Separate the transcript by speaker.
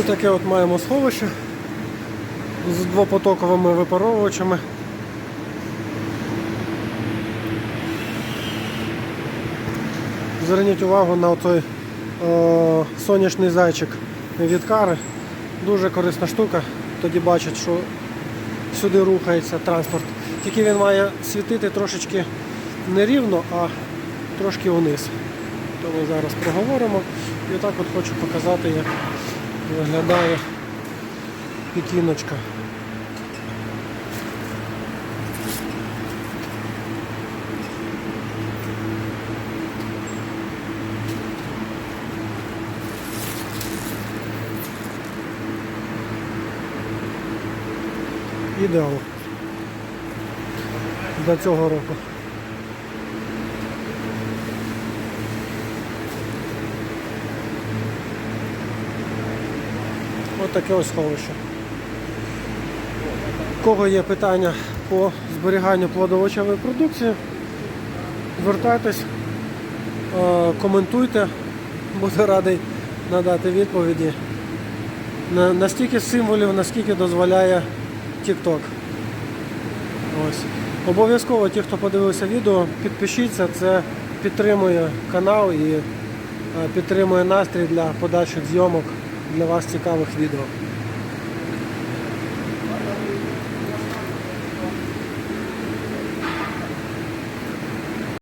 Speaker 1: Отаке от маємо сховище з двопотоковими випаровувачами. Зверніть увагу на той е, сонячний зайчик від кари. Дуже корисна штука. Тоді бачать, що сюди рухається транспорт. Тільки він має світити трошечки не рівно, а трошки вниз. То ми зараз проговоримо. І отак от хочу показати, як виглядає пікіночка. Ідеал для цього року. Ось таке ось сховище. У кого є питання по зберіганню плодовочевої продукції, звертайтесь, е, коментуйте, буду радий надати відповіді. Настільки символів, наскільки дозволяє TikTok. Ось. Обов'язково ті, хто подивився відео, підпишіться, це підтримує канал і е, підтримує настрій для подальших зйомок для вас цікавих відео.